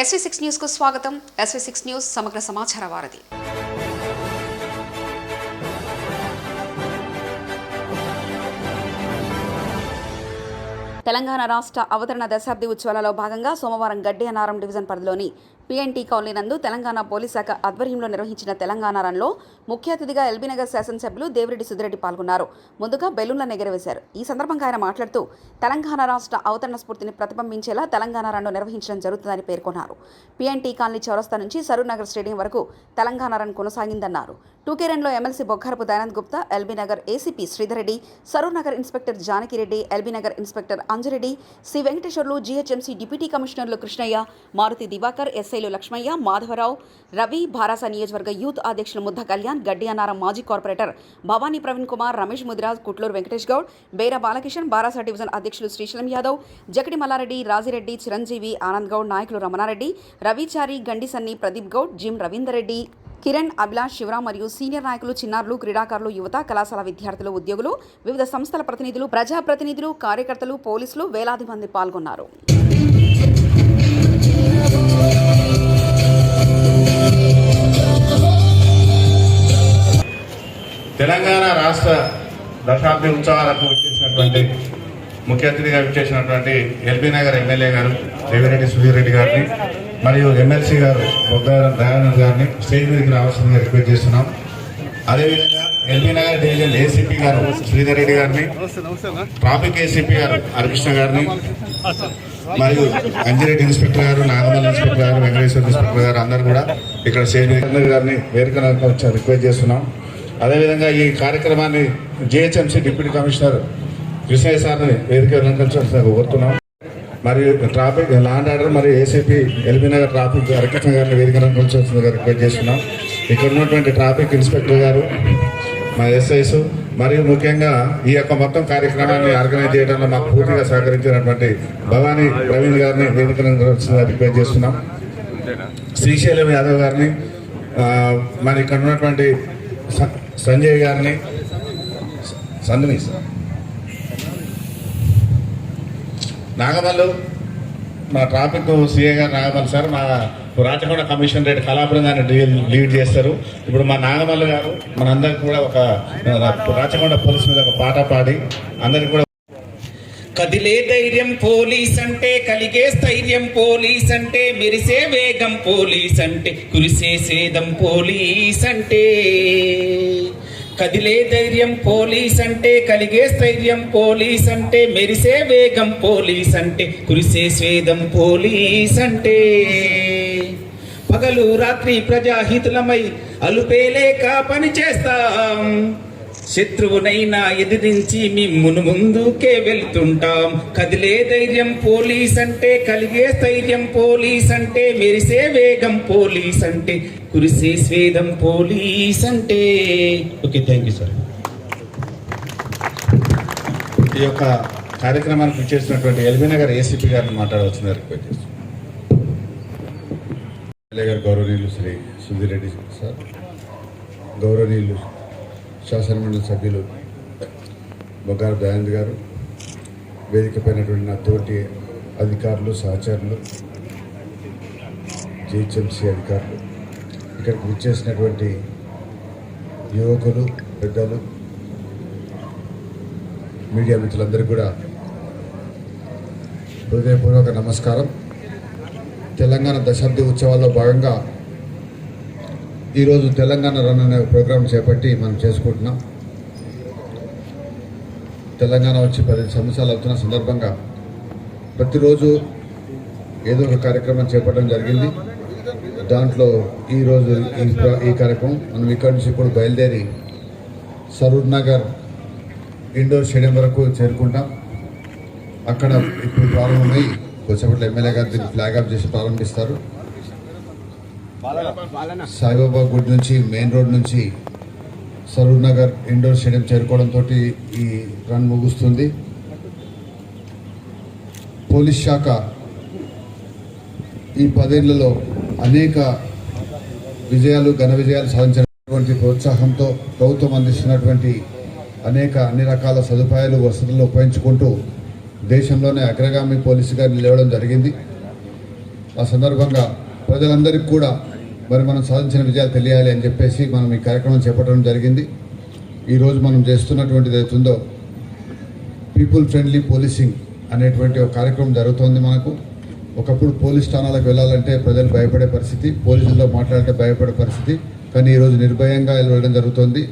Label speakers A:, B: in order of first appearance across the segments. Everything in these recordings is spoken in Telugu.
A: ఎస్వీ సిక్స్ న్యూస్కు స్వాగతం. ఎస్వీ సిక్స్ న్యూస్ సమగ్ర సమాచార వారధి. తెలంగాణ రాష్ట్ర అవతరణ దశాబ్ది ఉత్సవాలలో భాగంగా సోమవారం గడ్డి అనారం డివిజన్ పరిధిలోని పిఎన్టీ కాలనీ నందు తెలంగాణ పోలీస్ శాఖ ఆధ్వర్యంలో నిర్వహించిన తెలంగాణ రన్లో ముఖ్య అతిథిగా ఎల్బీనగర్ శాసనసభ్యులు దేవిరెడ్డి సుధిరెడ్డి పాల్గొన్నారు. ముందుగా బెలూన్లను ఎగరవేశారు ఈ సందర్భంగా ఆయన మాట్లాడుతూ తెలంగాణ రాష్ట్ర అవతరణ స్ఫూర్తిని ప్రతిబింబించేలా తెలంగాణ రన్ను నిర్వహించడం జరుగుతుందని పేర్కొన్నారు. పిఎన్టీ కాలనీ చౌరస్తా నుంచి సరూనగర్ స్టేడియం వరకు తెలంగాణ రన్ కొనసాగిందన్నారు. టూకే రన్లో MLC Boggarapu Dayanand Gupta LB Nagar ACP Sridhar Reddy inspector Janaki Reddy LB Nagar inspector Anju Reddy C Venkateswarlu GHMC deputy కమిషనర్లు కృష్ణయ్య మారుతి దివాకర్ ఎస్ఐలు లక్ష్మయ్య మాధవరావు రవి భారాస నియోజకవర్గ యూత్ అధ్యక్షులు ముద్ద కళ్యాణ్ గడ్డి అన్నారం మాజీ కార్పొరేటర్ భవానీ ప్రవీణ్ కుమార్ రమేష్ ముదిరాజ్ కుట్లూరు వెంకటేష్ గౌడ్ బేర బాలకిషన్ బారాస డివిజన్ అధ్యక్షులు శ్రీశైలం యాదవ్ జగడి మల్లారెడ్డి రాజిరెడ్డి చిరంజీవి ఆనంద్ గౌడ్ నాయకులు రమణారెడ్డి రవిచారి గండిసన్ని ప్రదీప్ గౌడ్ జిమ్ రవీందర్ రెడ్డి కిరణ్ అభిలాష్ శివరాం మరియు సీనియర్ నాయకులు చిన్నారులు క్రీడాకారులు యువత కళాశాల విద్యార్థులు ఉద్యోగులు వివిధ సంస్థల ప్రతినిధులు ప్రజాప్రతినిధులు కార్యకర్తలు పోలీసులు వేలాది మంది పాల్గొన్నారు.
B: తెలంగాణ రాష్ట్ర దశాబ్ది ఉత్సవాలకు వచ్చేసినటువంటి ముఖ్య అతిథిగా వచ్చేసినటువంటి ఎల్బీ నగర్ ఎమ్మెల్యే గారు రేవిరెడ్డి సుధీర్ రెడ్డి గారిని మరియు ఎమ్మెల్సీ గారు బొగ్గారం దయానంద్ గారిని స్టేజ్ మీదకి రావాల్సిందిగా రిక్వెస్ట్ చేస్తున్నాం. అదేవిధంగా ఎల్బీ నగర్ డివిజన్ ఏసీపీ గారు శ్రీధర్ రెడ్డి గారిని ట్రాఫిక్ ఏసీపీ గారు హరికృష్ణ గారిని మరియు అంజిరెడ్డి ఇన్స్పెక్టర్ గారు నాగమల్ ఇన్స్పెక్టర్ గారు వెంకటేశ్వర ఇన్స్పెక్టర్ గారు అందరూ కూడా ఇక్కడ స్టేజ్ గారిని వేదిక రిక్వెస్ట్ చేస్తున్నాం. అదేవిధంగా ఈ కార్యక్రమాన్ని జిహెచ్ఎంసీ డిప్యూటీ కమిషనర్ కృష్ణయ్య సార్ని వేదిక అలంకరించాల్సిందిగా కోరుతున్నాం. మరియు ట్రాఫిక్ లాండ్ ఆర్డర్ మరియు ACP LB Nagar traffic Harikrishna గారిని వేదిక అలంకరించాల్సిందిగా రిక్వెస్ట్ చేస్తున్నాం. ఇక్కడ ఉన్నటువంటి ట్రాఫిక్ ఇన్స్పెక్టర్ గారు మా ఎస్ఐస్ మరియు ముఖ్యంగా ఈ యొక్క మొత్తం కార్యక్రమాన్ని ఆర్గనైజ్ చేయడంలో మాకు పూర్తిగా సహకరించినటువంటి భవానీ ప్రవీణ్ గారిని వేదిక అలంకరించాల్సిందిగా రిక్వెస్ట్ చేస్తున్నాం. శ్రీశైలం యాదవ్ గారిని మరి ఇక్కడ ఉన్నటువంటి సంజయ్ గారిని. సంధుని నాగమల్లు మా ట్రాఫిక్ సిఏ గారు నాగమల్లు సార్ మా రాచకొండ కమిషన్ రేట్ కళాపురం గారిని డీ- లీడ్ చేస్తారు. ఇప్పుడు మా నాగమల్లు గారు మనందరికి కూడా ఒక రాచకొండ పోలీస్ మీద ఒక పాట పాడి అందరికి కూడా
C: కదిలే ధైర్యం పోలీస్ అంటే కలిగే స్థైర్యం పోలీస్ అంటే మెరిసే వేగం పోలీస్ అంటే కురిసే సేదం పోలీస్ అంటే కదిలే ధైర్యం పోలీస్ అంటే కలిగే స్థైర్యం పోలీస్ అంటే మెరిసే వేగం పోలీస్ అంటే కురిసే స్వేదం పోలీస్ అంటే పగలు రాత్రి ప్రజాహితులమై అలుపేలేక పని చేస్తాం. శత్రువునైనా ఎదిరించి మిమ్మును ముందుకే వెళ్తుంటాం. కదిలే ధైర్యం పోలీస్ అంటే కలిగే స్థైర్యం పోలీస్ అంటే మెరిసే వేగం పోలీస్ అంటే కురిసే స్వేదం పోలీస్ అంటే ఓకే థ్యాంక్ యూ సార్
B: ఈ యొక్క కార్యక్రమానికి చేసినటువంటి ఎల్బీ నగర్ ఏసీపీ గారిని మాట్లాడవలసిందిగా రిక్వెస్ట్ చేస్తున్నాం. గౌరవనీయులు శ్రీ సుధీర్ రెడ్డి సార్. గౌరవనీయులు శాసనమండలి సభ్యులు బొగ్గారు దయానంద్ గారు వేదికపైనటువంటి నా తోటి అధికారులు సహచరులు జిహెచ్ఎంసీ అధికారులు ఇక్కడికి విచ్చేసినటువంటి యువకులు పెద్దలు మీడియా మిత్రులందరికీ కూడా హృదయపూర్వక నమస్కారం. తెలంగాణ దశాబ్ది ఉత్సవాల్లో భాగంగా ఈరోజు తెలంగాణ రన్ అనే ప్రోగ్రాం చేపట్టి మనం చేసుకుంటున్నాం. తెలంగాణ వచ్చి పది సంవత్సరాలు అవుతున్న సందర్భంగా ప్రతిరోజు ఏదో ఒక కార్యక్రమం చేపట్టడం జరిగింది. దాంట్లో ఈరోజు ఈ ఈ కార్యక్రమం మనం ఇక్కడి నుంచి ఇప్పుడు బయలుదేరి సరూర్ నగర్ ఇండోర్ స్టేడియం వరకు చేరుకుంటాం. అక్కడ ఇప్పుడు ప్రారంభమై కొద్దిసేపట్లో ఎమ్మెల్యే గారు దీన్ని ఫ్లాగ్ ఆఫ్ చేసి ప్రారంభిస్తారు. సాయిబాబా గుడి నుంచి మెయిన్ రోడ్ నుంచి సరూర్ నగర్ ఇండోర్ స్టేడియం చేరుకోవడంతో ఈ రన్ ముగుస్తుంది. పోలీస్ శాఖ ఈ పదేళ్ళలో అనేక విజయాలు ఘన విజయాలు సాధించినటువంటి ప్రోత్సాహంతో ప్రభుత్వం అందిస్తున్నటువంటి అనేక అన్ని రకాల సదుపాయాలు వసతులు ఉపయోగించుకుంటూ దేశంలోనే అగ్రగామి పోలీసుగా నిలవడం జరిగింది.
D: ఆ సందర్భంగా ప్రజలందరికీ కూడా మరి మనం సాధించిన విజయాలు తెలియాలి అని చెప్పేసి మనం ఈ కార్యక్రమం చేపట్టడం జరిగింది. ఈరోజు మనం చేస్తున్నటువంటిది అవుతుందో పీపుల్ ఫ్రెండ్లీ పోలీసింగ్ అనేటువంటి ఒక కార్యక్రమం జరుగుతోంది మనకు. ఒకప్పుడు పోలీస్ స్థానాలకు వెళ్ళాలంటే ప్రజలు భయపడే పరిస్థితి పోలీసులతో మాట్లాడితే భయపడే పరిస్థితి కానీ ఈరోజు నిర్భయంగా వెళ్ళడం జరుగుతుంది.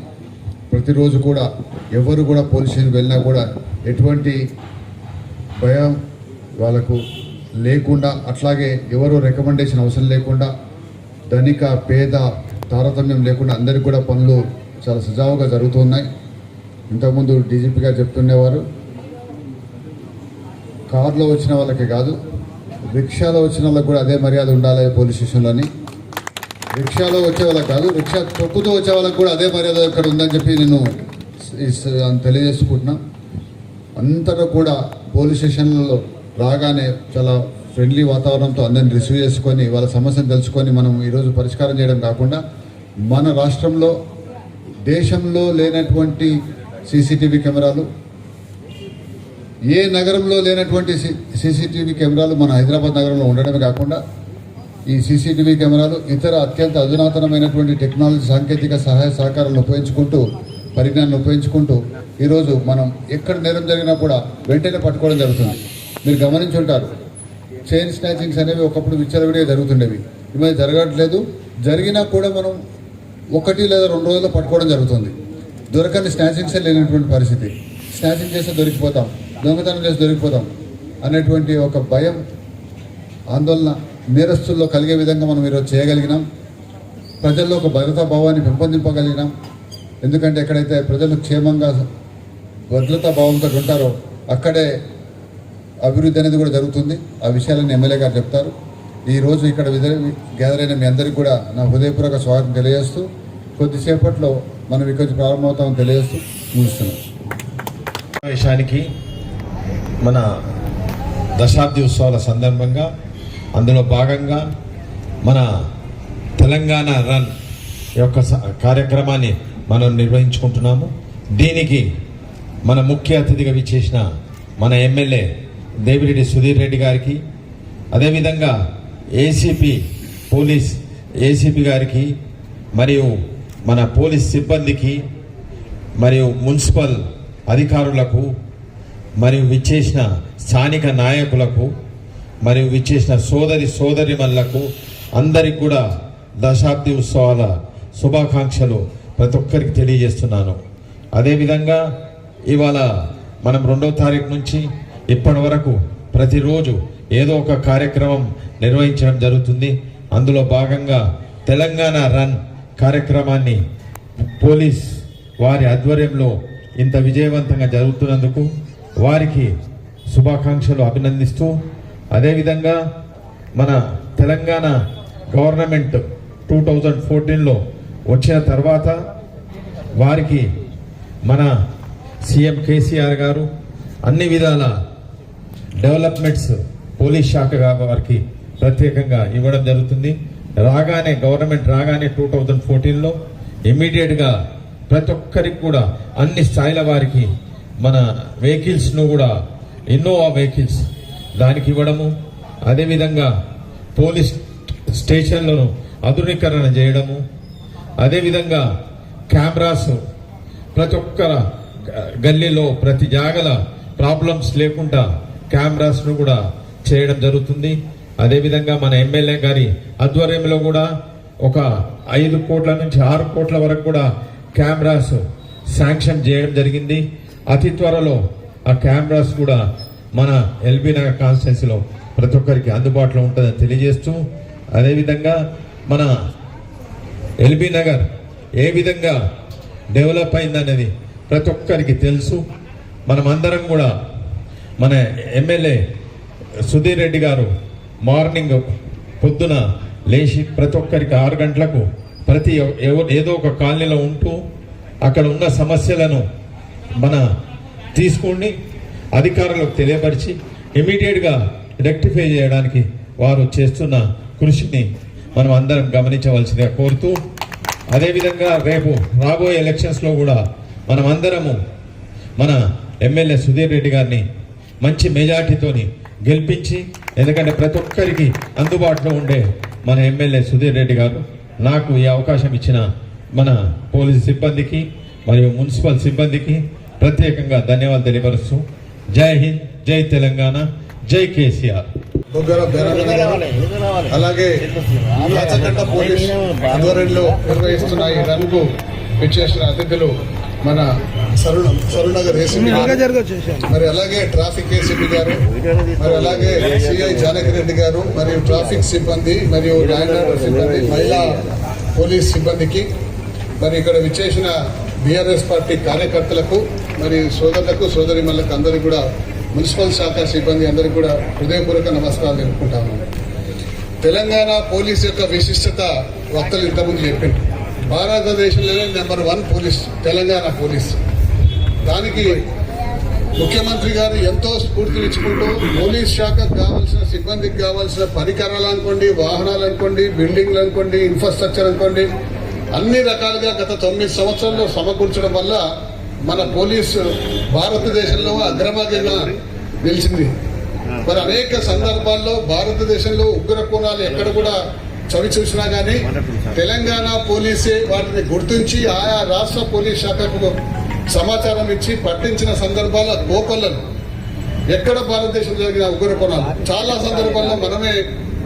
D: ప్రతిరోజు కూడా ఎవరు కూడా పోలీస్ స్టేషన్కి వెళ్ళినా కూడా ఎటువంటి భయం వాళ్ళకు లేకుండా అట్లాగే ఎవరు రికమెండేషన్ అవసరం లేకుండా ధనిక పేద తారతమ్యం లేకుండా అందరికీ కూడా పనులు చాలా సజావుగా జరుగుతున్నాయి. ఇంతకుముందు డీజీపీగా చెప్తుండేవారు కార్లో వచ్చిన వాళ్ళకి కాదు రిక్షాలో వచ్చిన వాళ్ళకి కూడా అదే మర్యాద ఉండాలి పోలీస్ స్టేషన్లోని రిక్షాలో వచ్చే వాళ్ళకి కాదు రిక్షా తొక్కుతూ వచ్చే వాళ్ళకి కూడా అదే మర్యాద ఇక్కడ ఉందని చెప్పి నేను తెలియజేసుకుంటున్నాను స- తెలియజేసుకుంటున్నా. అంతటా కూడా పోలీస్ స్టేషన్లలో రాగానే చాలా ఫ్రెండ్లీ వాతావరణంతో అందరిని రిసీవ్ చేసుకొని వాళ్ళ సమస్యను తెలుసుకొని మనం ఈరోజు పరిష్కారం చేయడం కాకుండా మన రాష్ట్రంలో దేశంలో లేనటువంటి సీసీటీవీ కెమెరాలు ఏ నగరంలో లేనటువంటి సీసీటీవీ కెమెరాలు మన హైదరాబాద్ నగరంలో ఉండడమే కాకుండా ఈ సీసీటీవీ కెమెరాలు ఇతర అత్యంత అధునాతనమైనటువంటి టెక్నాలజీ సాంకేతిక సహాయ సహకారాలను ఉపయోగించుకుంటూ పరిజ్ఞానాన్ని ఉపయోగించుకుంటూ ఈరోజు మనం ఎక్కడ నేరం జరిగినా కూడా వెంటనే పట్టుకోవడం జరుగుతుంది. మీరు గమనించి ఉంటారు చైన్ స్నాచింగ్స్ అనేవి ఒకప్పుడు విచ్చలవిడిగా జరుగుతుండేవి. ఈ మధ్య జరగట్లేదు. జరిగినా కూడా మనం ఒకటి లేదా రెండు రోజుల్లో పట్టుకోవడం జరుగుతుంది. దొరకని స్నాచింగ్సే లేనటువంటి పరిస్థితి. స్నాచింగ్ చేస్తే దొరికిపోతాం. దొంగతనం చేస్తే దొరికిపోతాం. అనేటువంటి ఒక భయం ఆందోళన నేరస్తుల్లో కలిగే విధంగా మనం ఈరోజు చేయగలిగినాం. ప్రజల్లో ఒక భద్రతా భావాన్ని పెంపొందింపగలిగినాం. ఎందుకంటే ఎక్కడైతే ప్రజలు క్షేమంగా భద్రతా భావంతో ఉంటారో అక్కడే అభివృద్ధి అనేది కూడా జరుగుతుంది. ఆ విషయాలను ఎమ్మెల్యే గారు చెప్తారు. ఈరోజు ఇక్కడ గ్యాదర్ అయిన మీ అందరికీ కూడా నా హృదయపూర్వక స్వాగతం తెలియజేస్తూ కొద్దిసేపట్లో మనం ఇక్కడి ప్రారంభమవుతామని తెలియజేస్తూ ముగిస్తున్నాం.
E: సమావేశానికి మన దశాబ్ది ఉత్సవాల సందర్భంగా అందులో భాగంగా మన తెలంగాణ రన్ యొక్క స- కార్యక్రమాన్ని మనం నిర్వహించుకుంటున్నాము. దీనికి మన ముఖ్య అతిథిగా విచ్చేసిన మన ఎమ్మెల్యే దేవిరెడ్డి సుధీర్ రెడ్డి గారికి అదేవిధంగా ఏసీపీ పోలీస్ ఏసీపీ గారికి మరియు మన పోలీస్ సిబ్బందికి మరియు మున్సిపల్ అధికారులకు మరియు విచ్చేసిన స్థానిక నాయకులకు మరియు విచ్చేసిన సోదరి సోదరిమల్లకు అందరికి కూడా దశాబ్ది ఉత్సవాల శుభాకాంక్షలు ప్రతి ఒక్కరికి తెలియజేస్తున్నాను. అదేవిధంగా ఇవాళ మనం రెండవ తారీఖు నుంచి ఇప్పటి వరకు ప్రతిరోజు ఏదో ఒక కార్యక్రమం నిర్వహించడం జరుగుతుంది. అందులో భాగంగా తెలంగాణ రన్ కార్యక్రమాన్ని పోలీస్ వారి ఆధ్వర్యంలో ఇంత విజయవంతంగా జరుగుతున్నందుకు వారికి శుభాకాంక్షలు అభినందిస్తూ అదేవిధంగా మన తెలంగాణ గవర్నమెంట్ టూ థౌజండ్ ఫోర్టీన్లో వచ్చిన తర్వాత వారికి మన సీఎం కేసీఆర్ గారు అన్ని విధాల డెవలప్మెంట్స్ పోలీస్ శాఖ వారికి ప్రత్యేకంగా ఇవ్వడం జరుగుతుంది. రాగానే గవర్నమెంట్ రాగానే టూ థౌజండ్ ఫోర్టీన్లో ఇమ్మీడియట్గా ప్రతి ఒక్కరికి కూడా అన్ని స్థాయిల వారికి మన వెహికల్స్ను కూడా ఇన్నోవా వెహికల్స్ దానికి ఇవ్వడము. అదేవిధంగా పోలీస్ స్టేషన్లను ఆధునీకరణ చేయడము. అదేవిధంగా కెమెరాస్ ప్రతి ఒక్కర గల్లీలో ప్రతి జాగల ప్రాబ్లమ్స్ లేకుండా కెమెరాస్ను కూడా చేయడం జరుగుతుంది. అదేవిధంగా మన ఎమ్మెల్యే గారి ఆధ్వర్యంలో కూడా ఒక ఐదు కోట్ల నుంచి ఆరు కోట్ల వరకు కూడా కెమెరాస్ శాంక్షన్ చేయడం జరిగింది. అతి త్వరలో ఆ కెమెరాస్ కూడా మన ఎల్బీ నగర్ కాన్స్టిట్యున్సీలో ప్రతి ఒక్కరికి అందుబాటులో ఉంటుందని తెలియజేస్తూ అదేవిధంగా మన ఎల్బీ నగర్ ఏ విధంగా డెవలప్ అయిందనేది ప్రతి ఒక్కరికి తెలుసు. మనమందరం కూడా మన ఎమ్మెల్యే సుధీర్ రెడ్డి గారు మార్నింగ్ పొద్దున లేచి ప్రతి ఒక్కరికి ఆరు గంటలకు ప్రతి ఏదో ఒక కాలనీలో ఉంటూ అక్కడ ఉన్న సమస్యలను మన తీసుకొని అధికారులకు తెలియపరిచి ఇమీడియట్గా రెక్టిఫై చేయడానికి వారు చేస్తున్న కృషిని మనం అందరం గమనించవలసిందిగా కోరుతూ అదేవిధంగా రేపు రాబోయే ఎలక్షన్స్లో కూడా మనం అందరము మన ఎమ్మెల్యే సుధీర్ రెడ్డి గారిని మంచి మెజార్టీతోని గెలిపించి ఎందుకంటే ప్రతి ఒక్కరికి అందుబాటులో ఉండే మన ఎమ్మెల్యే సుధీర్ రెడ్డి గారు నాకు ఈ అవకాశం ఇచ్చిన మన పోలీసు సిబ్బందికి మరియు మున్సిపల్ సిబ్బందికి ప్రత్యేకంగా ధన్యవాదాలు తెలియపరుస్తూ జై హింద్ జై తెలంగాణ జై కేసీఆర్.
F: అలాగే రాచకొండ పోలీస్ ఆధ్వర్యంలో నిర్వహిస్తున్న ఈ రన్కు విచ్చేసిన అతిథులు మన సరుణ ఏసీపీ మరి అలాగే ట్రాఫిక్ ఏసీపీ గారు మరి అలాగే సిఐ జానకి రెడ్డి గారు మరియు ట్రాఫిక్ సిబ్బంది మరియు ల్యాండ్ ఆర్డర్ సిబ్బంది మహిళా పోలీస్ సిబ్బందికి మరి ఇక్కడ విచ్చేసిన బీఆర్ఎస్ పార్టీ కార్యకర్తలకు మరి సోదరులకు సోదరిమణులకు అందరికీ కూడా మున్సిపల్ శాఖ సిబ్బంది అందరికీ కూడా హృదయపూర్వక నమస్కారాలు తెలుపుకుంటాను తెలంగాణ పోలీస్ యొక్క విశిష్టత వక్తలు ఇంతకుముందు చెప్పింది భారతదేశంలోనే number one police Telangana police. దానికి ముఖ్యమంత్రి గారు ఎంతో స్ఫూర్తినిచ్చుకుంటూ పోలీస్ శాఖకు కావాల్సిన సిబ్బందికి కావాల్సిన పరికరాలు అనుకోండి వాహనాలు అనుకోండి బిల్డింగ్లు అనుకోండి ఇన్ఫ్రాస్ట్రక్చర్ అనుకోండి అన్ని రకాలుగా గత తొమ్మిది సంవత్సరాల్లో సమకూర్చడం వల్ల మన పోలీసు భారతదేశంలో అగ్రమార్గంగా నిలిచింది. మరి అనేక సందర్భాల్లో భారతదేశంలో ఉగ్ర కోణాలు ఎక్కడ కూడా చవి చూసినా కానీ తెలంగాణ పోలీసే వాటిని గుర్తించి ఆయా రాష్ట్ర పోలీస్ శాఖకు సమాచారం ఇచ్చి పట్టించిన సందర్భాల గోపలను ఎక్కడ భారతదేశంలో జరిగిన ఉగ్ర కోణాలు చాలా సందర్భాల్లో మనమే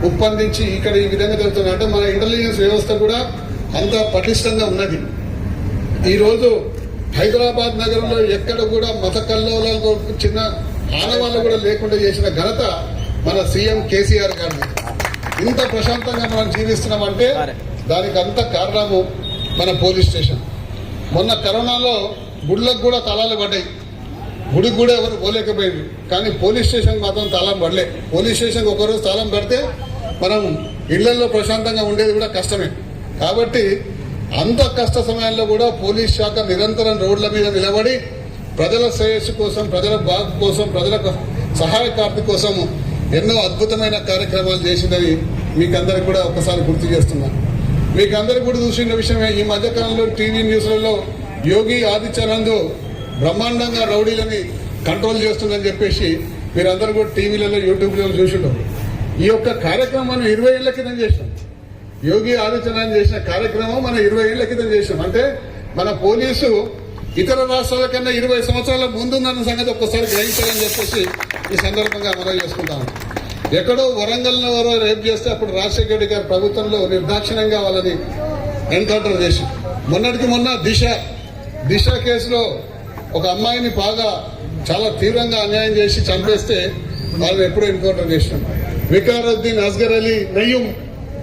F: ఉప్పందించి ఇక్కడ ఈ విధంగా జరుగుతుంది అంటే మన ఇంటెలిజెన్స్ వ్యవస్థ కూడా అంత పటిష్టంగా ఉన్నది. ఈరోజు హైదరాబాద్ నగరంలో ఎక్కడ కూడా మత కల్లోలాలకు చిన్న ఆనవాళ్ళు కూడా లేకుండా చేసిన ఘనత మన సీఎం కేసీఆర్ గారిది. ఇంత ప్రశాంతంగా మనం జీవిస్తున్నామంటే దానికి అంత కారణము మన పోలీస్ స్టేషన్. మొన్న కరోనాలో గుళ్ళకు కూడా తలాలు పడ్డాయి. గుడికి కూడా ఎవరు పోలేకపోయారు కానీ పోలీస్ స్టేషన్ మాత్రం తాళం పడలే. పోలీస్ స్టేషన్కి ఒకరోజు తాళం పెడితే మనం ఇళ్ళలో ప్రశాంతంగా ఉండేది కూడా కష్టమే. కాబట్టి అంత కష్ట సమయాల్లో కూడా పోలీస్ శాఖ నిరంతరం రోడ్ల మీద నిలబడి ప్రజల శ్రేయస్సు కోసం ప్రజల బాగు కోసం ప్రజలకు సహాయకార్తి కోసం ఎన్నో అద్భుతమైన కార్యక్రమాలు చేసిందని మీకు అందరికి కూడా ఒకసారి గుర్తు చేస్తున్నాను మీకు అందరికి కూడా చూసిన విషయమే ఈ మధ్యకాలంలో టీవీ న్యూస్లలో యోగి ఆదిత్యానంద్ బ్రహ్మాండంగా రౌడీలని కంట్రోల్ చేస్తుందని చెప్పేసి మీరందరూ కూడా టీవీలలో యూట్యూబ్లో చూసింటారు ఈ యొక్క కార్యక్రమాన్ని ఇరవై ఏళ్ళ క్రితం చేసినాం యోగి ఆదిత్యనాథ్ చేసిన కార్యక్రమం మనం ఇరవై ఏళ్ళ క్రితం చేసినాం అంటే మన పోలీసు ఇతర రాష్ట్రాల కన్నా ఇరవై సంవత్సరాల ముందుందన్న సంగతి ఒక్కసారి గ్రహించాలని చెప్పేసి ఈ సందర్భంగా మనం చేసుకుంటాం. ఎక్కడో వరంగల్లో ఎవరో రేపు చేస్తే అప్పుడు రాజశేఖర రెడ్డి గారి ప్రభుత్వంలో నిర్దాక్షిణ్యంగా వాళ్ళని ఎన్కౌంటర్ చేసి మొన్నటికి మొన్న దిశ దిశ కేసులో ఒక అమ్మాయిని బాగా చాలా తీవ్రంగా అన్యాయం చేసి చంపేస్తే వాళ్ళని ఎప్పుడో ఎన్కౌంటర్ చేసినాం. వికారుద్దీన్ అస్గర్ అలీ నయ్యం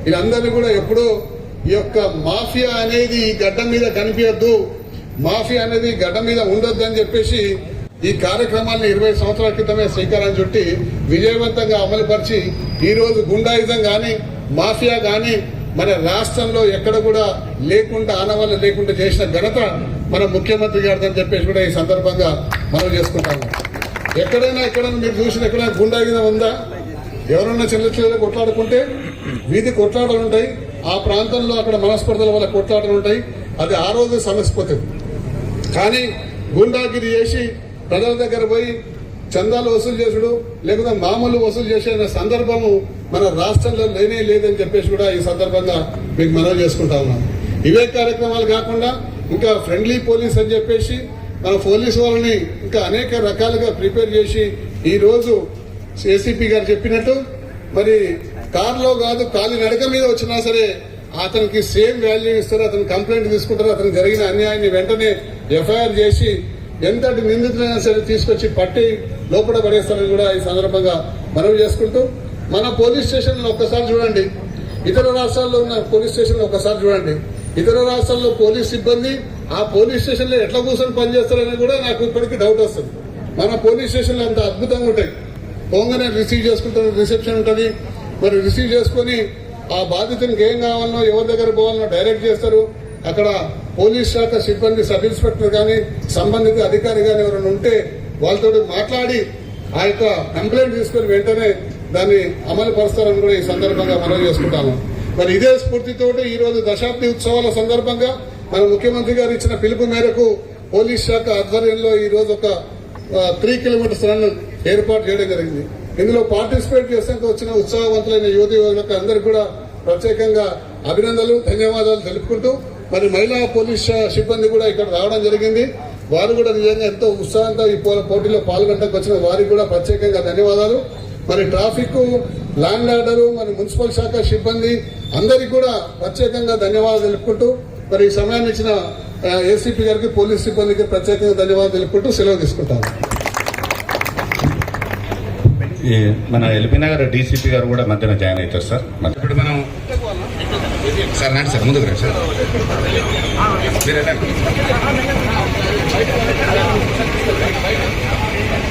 F: వీళ్ళందరినీ కూడా ఎప్పుడో ఈ యొక్క మాఫియా అనేది ఈ గడ్డ మీద కనిపించద్దు మాఫియా అనేది గడ్డ మీద ఉండొద్దు అని చెప్పేసి ఈ కార్యక్రమాన్ని ఇరవై సంవత్సరాల క్రితమే శ్రీకారం చుట్టి విజయవంతంగా అమలుపరిచి ఈరోజు గుండాయుధం కానీ మాఫియా కానీ మన రాష్ట్రంలో ఎక్కడ కూడా లేకుండా ఆనవాళ్ళు లేకుండా చేసిన ఘనత మన ముఖ్యమంత్రి గారితో చెప్పేసి కూడా ఈ సందర్భంగా మనం చేసుకుంటాము. ఎక్కడైనా ఎక్కడైనా మీరు చూసిన ఎక్కడైనా గుండాగిన ఉందా? ఎవరన్నా చిన్న చిన్న కొట్లాడుకుంటే వీధి కొట్లాటలు ఉంటాయి. ఆ ప్రాంతంలో అక్కడ మనస్పర్ధల వల్ల కొట్లాటలు ఉంటాయి. అది ఆ రోజు సమస్యపోతుంది. కానీ గుండాగిరి చేసి ప్రజల దగ్గర పోయి చందాలు వసూలు చేసుడు లేకపోతే మామూలు వసూలు చేసే సందర్భము మన రాష్ట్రంలో లేనే లేదని చెప్పేసి కూడా ఈ సందర్భంగా మీకు మనవి చేసుకుంటా ఉన్నాం. ఇవే కార్యక్రమాలు కాకుండా ఇంకా ఫ్రెండ్లీ పోలీస్ అని చెప్పేసి మన పోలీసు వాళ్ళని ఇంకా అనేక రకాలుగా ప్రిపేర్ చేసి ఈరోజు ఏసీపీ గారు చెప్పినట్టు మరి కారులో కాదు కాలి నడక మీద వచ్చినా సరే అతనికి సేమ్ వాల్యూ ఇస్తారు అతను కంప్లైంట్ తీసుకుంటారు అతను జరిగిన అన్యాయాన్ని వెంటనే ఎఫ్ఐఆర్ చేసి ఎంతటి నిందితులైనా సరే తీసుకొచ్చి పట్టి లోపల పడేస్తారని కూడా ఈ సందర్భంగా మనవి చేసుకుంటూ మన పోలీస్ స్టేషన్లో ఒక్కసారి చూడండి. ఇతర రాష్ట్రాల్లో ఉన్న పోలీస్ స్టేషన్లో ఒక్కసారి చూడండి. ఇతర రాష్ట్రాల్లో పోలీస్ సిబ్బంది ఆ పోలీస్ స్టేషన్లో ఎట్లా కూర్చొని పనిచేస్తారని కూడా నాకు ఇప్పటికీ డౌట్ వస్తుంది. మన పోలీస్ స్టేషన్లో అంత అద్భుతంగా ఉంటాయి. పోగానే రిసీవ్ చేసుకుంటారు రిసెప్షన్ ఉంటుంది. మరి రిసీవ్ చేసుకొని ఆ బాధితునికి ఏం కావాలనో ఎవరి దగ్గర పోవాలనో డైరెక్ట్ చేస్తారు. అక్కడ పోలీస్ శాఖ సిబ్బంది సబ్ ఇన్స్పెక్టర్ కానీ సంబంధిత అధికారి కానీ ఎవరైనా ఉంటే వాళ్ళతో మాట్లాడి ఆ యొక్క కంప్లైంట్ తీసుకొని వెంటనే దాన్ని అమలు పరుస్తారని కూడా ఈ సందర్భంగా మనం చేసుకుంటాము. మరి ఇదే స్ఫూర్తితోటి ఈ రోజు దశాబ్ది ఉత్సవాల సందర్భంగా మన ముఖ్యమంత్రి గారు ఇచ్చిన పిలుపు మేరకు పోలీస్ శాఖ ఆధ్వర్యంలో ఈ రోజు ఒక త్రీ కిలోమీటర్స్ రన్ ఏర్పాటు చేయడం జరిగింది. ఇందులో పార్టిసిపేట్ చేసేందుకు వచ్చిన ఉత్సాహవంతులైన యువతి యువకులకు అందరికీ కూడా ప్రత్యేకంగా అభినందనలు ధన్యవాదాలు తెలుపుకుంటూ మరి మహిళా పోలీస్ సిబ్బంది కూడా ఇక్కడ రావడం జరిగింది. వారు కూడా నిజంగా ఎంతో ఉత్సాహంతో ఈ పోటీలో పాల్గొనడానికి వచ్చిన వారికి కూడా ప్రత్యేకంగా ధన్యవాదాలు. మరి ట్రాఫిక్ ల్యాండ్ ఆర్డర్ మరి మున్సిపల్ శాఖ సిబ్బంది అందరికీ కూడా ప్రత్యేకంగా ధన్యవాదాలు తెలుపుకుంటూ మరి ఈ సమయాన్ని ఇచ్చిన ఏసీపీ గారికి పోలీస్ సిబ్బందికి ప్రత్యేకంగా ధన్యవాదాలు తెలుపుకుంటూ సెలవు తీసుకుంటాను.
B: ఈ మన ఎల్బీ నగర్ డీసీపీ గారు కూడా మధ్యన జాయిన్ అవుతారు సార్. ఇప్పుడు మనం సార్ రండి సార్ ముందుకు రండి సార్.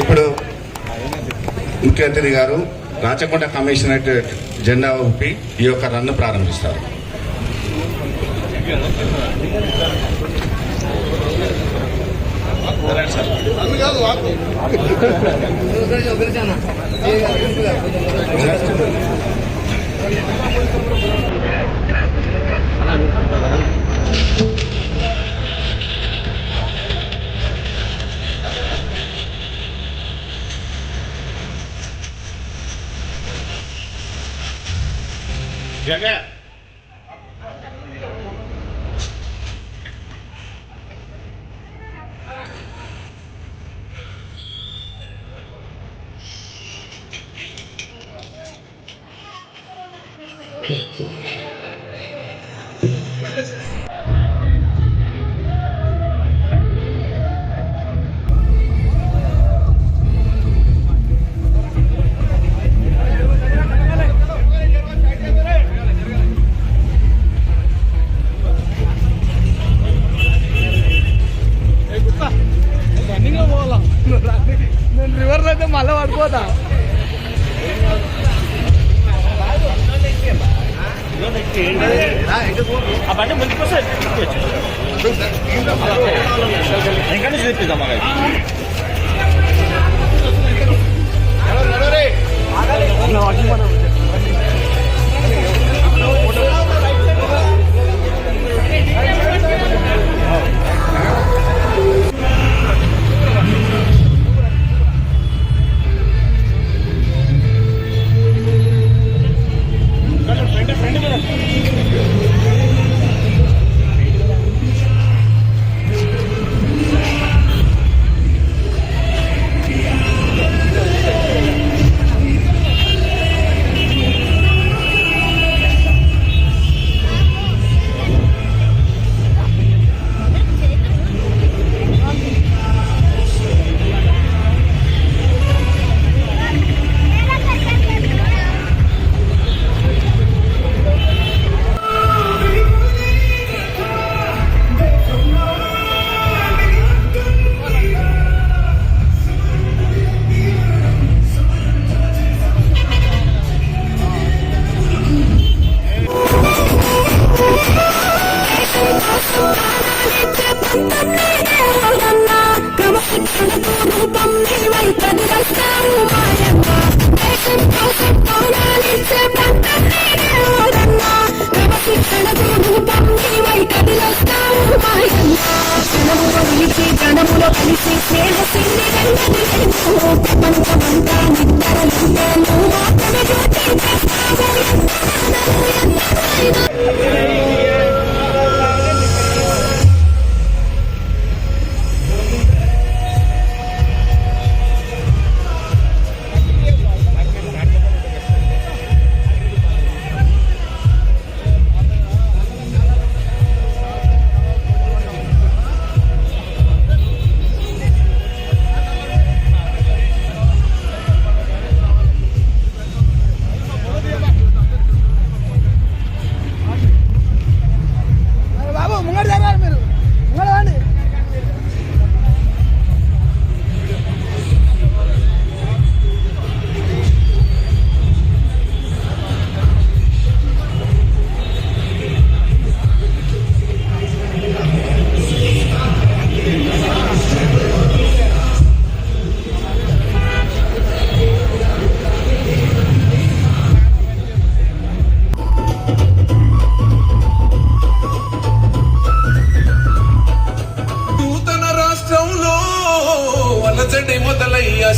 B: ఇప్పుడు ముఖ్య అతిథి గారు రాచకొండ కమిషనరేట్ జెండా ఊపి ఈ యొక్క రన్ను ప్రారంభిస్తారు.
G: నేను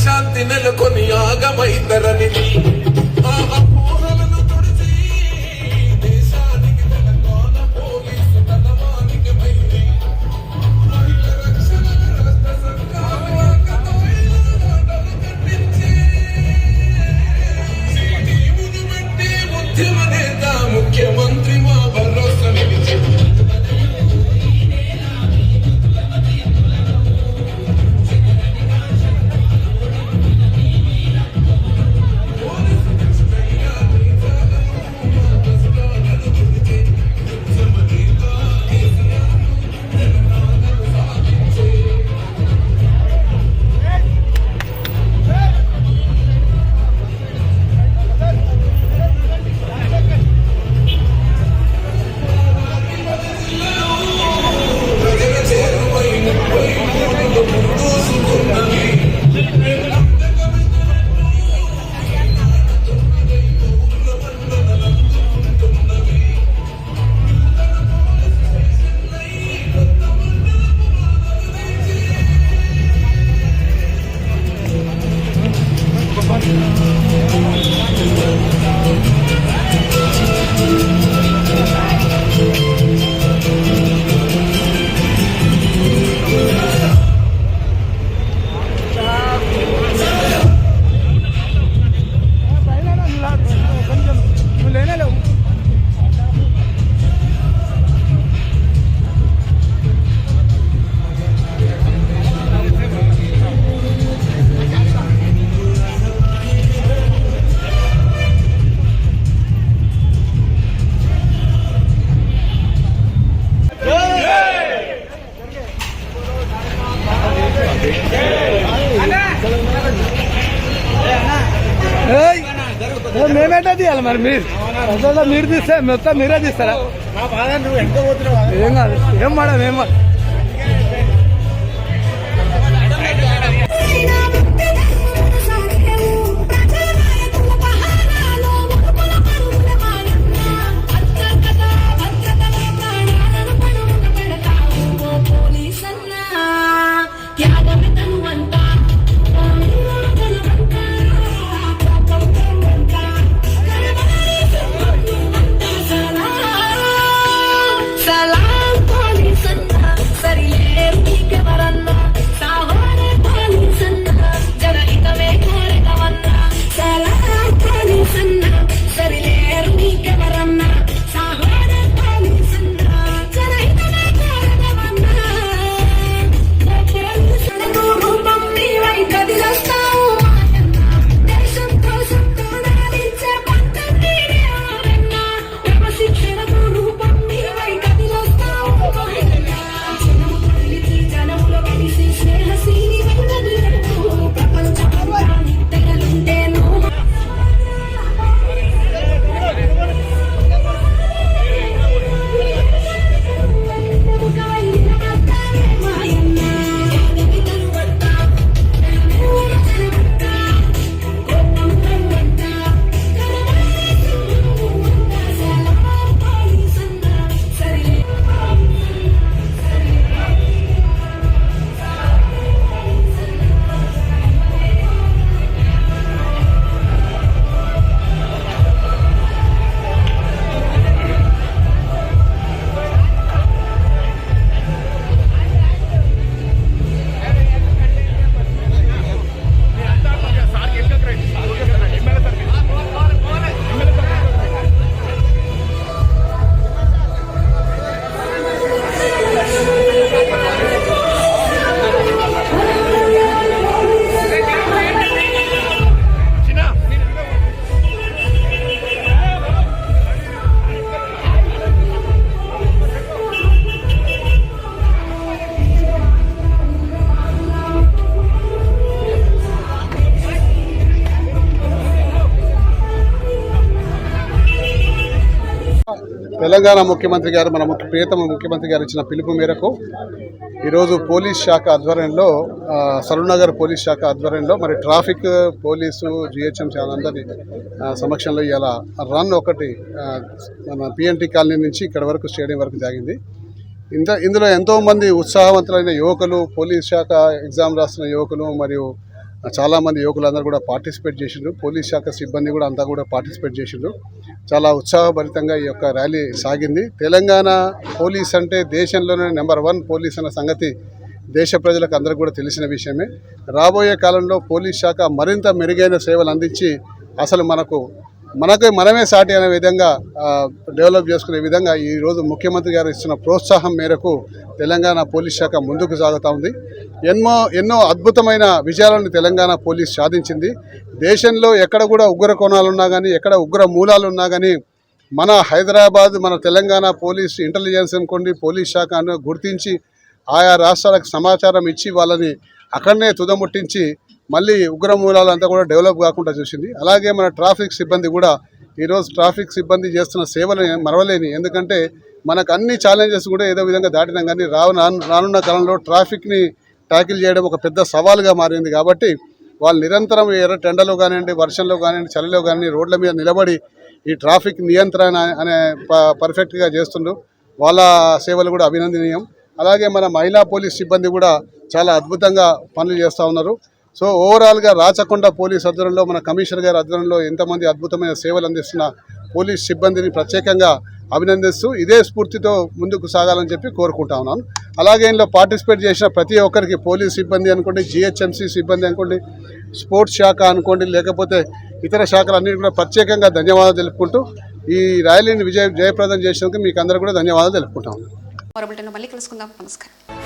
H: ప్రశాంతి శాంతి నెలకొని ఆగమైతరని
G: అసలు మీరు తీస్తే మొత్తం మీరే తీస్తారా ఏం కాదు. ఏం మేడం ఏం
I: తెలంగాణ ముఖ్యమంత్రి గారు మన ముఖ్య ప్రియతమ ముఖ్యమంత్రి గారు ఇచ్చిన పిలుపు మేరకు ఈరోజు పోలీస్ శాఖ ఆధ్వర్యంలో ఆ, పోలీస్ శాఖ ఆధ్వర్యంలో మరి ట్రాఫిక్ పోలీసు జిహెచ్ఎంసీ అందరి సమక్షంలో ఇలా రన్ ఒకటి మన పిఎన్టీ కాలనీ నుంచి ఇక్కడ వరకు స్టేడియం వరకు జరిగింది
F: ఇంత ఇందులో ఎంతోమంది ఉత్సాహవంతులైన యువకులు పోలీస్ శాఖ ఎగ్జామ్ రాస్తున్న యువకులు మరియు చాలామంది యువకులందరూ కూడా పార్టిసిపేట్ చేసిండ్రు. పోలీస్ శాఖ సిబ్బంది కూడా అంతా కూడా పార్టిసిపేట్ చేసిండ్రు. చాలా ఉత్సాహభరితంగా ఈ యొక్క ర్యాలీ సాగింది. తెలంగాణ పోలీస్ అంటే దేశంలోనే నెంబర్ వన్ పోలీస్ అన్న సంగతి దేశ ప్రజలకు అందరికీ కూడా తెలిసిన విషయమే. రాబోయే కాలంలో పోలీస్ శాఖ మరింత మెరుగైన సేవలు అందించి అసలు మనకు మనకు మనమే సాటి అనే విధంగా డెవలప్ చేసుకునే విధంగా ఈరోజు ముఖ్యమంత్రి గారు ఇస్తున్న ప్రోత్సాహం మేరకు తెలంగాణ పోలీస్ శాఖ ముందుకు సాగుతూ ఉంది. ఎన్నో ఎన్నో అద్భుతమైన విజయాలను తెలంగాణ పోలీస్ సాధించింది. దేశంలో ఎక్కడ కూడా ఉగ్ర కోణాలు ఉన్నా కానీ ఎక్కడ ఉగ్ర మూలాలు ఉన్నా కానీ మన హైదరాబాద్ మన తెలంగాణ పోలీస్ ఇంటెలిజెన్స్ అనుకోండి పోలీస్ శాఖ గుర్తించి ఆయా రాష్ట్రాలకు సమాచారం ఇచ్చి వాళ్ళని అక్కడనే తుదముట్టించి మళ్ళీ ఉగ్ర మూలాలంతా కూడా డెవలప్ కాకుండా చూసింది. అలాగే మన ట్రాఫిక్ సిబ్బంది కూడా ఈరోజు ట్రాఫిక్ సిబ్బంది చేస్తున్న సేవలు మరవలేని. ఎందుకంటే మనకు అన్ని ఛాలెంజెస్ కూడా ఏదో విధంగా దాటినాం కానీ రాను రానున్న కాలంలో ట్రాఫిక్ని ట్యాకిల్ చేయడం ఒక పెద్ద సవాలుగా మారింది కాబట్టి వాళ్ళు నిరంతరం ఎర్ర టెండలో కానివ్వండి వర్షంలో కానివ్వండి చలిలో కానివ్వండి రోడ్ల మీద నిలబడి ఈ ట్రాఫిక్ నియంత్రణ అనే పర్ఫెక్ట్గా చేస్తుండ్రు. వాళ్ళ సేవలు కూడా అభినందనీయం. అలాగే మన మహిళా పోలీస్ సిబ్బంది కూడా చాలా అద్భుతంగా పనులు చేస్తూ ఉన్నారు. సో ఓవరాల్గా రాచకొండ పోలీస్ ఆధ్వర్యంలో మన కమిషనర్ గారి ఆధ్వర్యంలో ఎంతమంది అద్భుతమైన సేవలు అందిస్తున్న పోలీస్ సిబ్బందిని ప్రత్యేకంగా అభినందిస్తూ ఇదే స్ఫూర్తితో ముందుకు సాగాలని చెప్పి కోరుకుంటా ఉన్నాను. అలాగే ఇందులో పార్టిసిపేట్ చేసిన ప్రతి ఒక్కరికి పోలీస్ సిబ్బంది అనుకోండి జిహెచ్ఎంసీ సిబ్బంది అనుకోండి స్పోర్ట్స్ శాఖ అనుకోండి లేకపోతే ఇతర శాఖలన్నిటి కూడా ప్రత్యేకంగా ధన్యవాదాలు తెలుపుకుంటూ ఈ ర్యాలీని విజయ జయప్రదం చేసినందుకు మీకు అందరూ కూడా ధన్యవాదాలు తెలుపుకుంటాను
A: మరో మళ్ళీ కలుసుకుందాం. నమస్కారం.